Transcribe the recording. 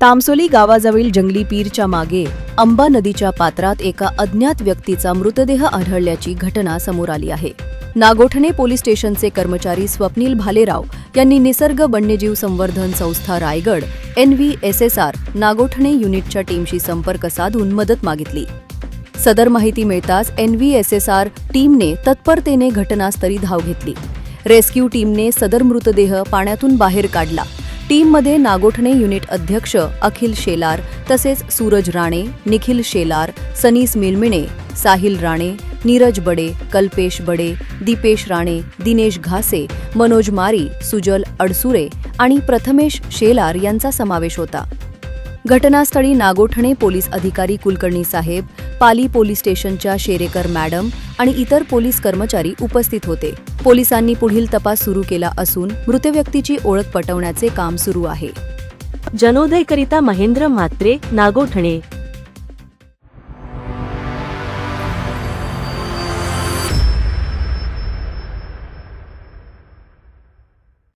तामसोली गावाजवळील जंगली पीरच्या मागे अंबा नदीच्या पात्रात एका अज्ञात व्यक्तीचा मृतदेह आढळल्याची घटना समोर आली आहे. नागोठणे पोलीस स्टेशनचे कर्मचारी स्वप्नील भालेराव यांनी निसर्ग वन्यजीव संवर्धन संस्था Raigad N V S S R Nagothane युनिटच्या टीमशी संपर्क साधून मदत मागितली. सदर माहिती मिळताच N V S S R टीमने तत्परतेने घटनास्थळी धाव घेतली. रेस्क्यू टीमने सदर मृतदेह पाण्यातून बाहेर काढला. टीममध्ये नागोठणे युनिट अध्यक्ष अखिल शेलार तसेच सूरज राणे निखिल शेलार सनीस मिलमिणे साहिल राणे नीरज बडे कल्पेश बडे दीपेश राणे दिनेश घासे मनोज मारी सुजल अडसुरे आणि प्रथमेश शेलार यांचा समावेश होता. घटनास्थळी नागोठणे पोलीस अधिकारी कुलकर्णी साहेब पाली पोलीस स्टेशनच्या शेरेकर मॅडम आणि इतर पोलीस कर्मचारी उपस्थित होते. पोलिसांनी पुढील तपास सुरू केला असून मृत व्यक्तीची ओळख पटवण्याचे काम सुरू आहे. जनोदयकरिता महेंद्र म्हात्रे नागोठणे.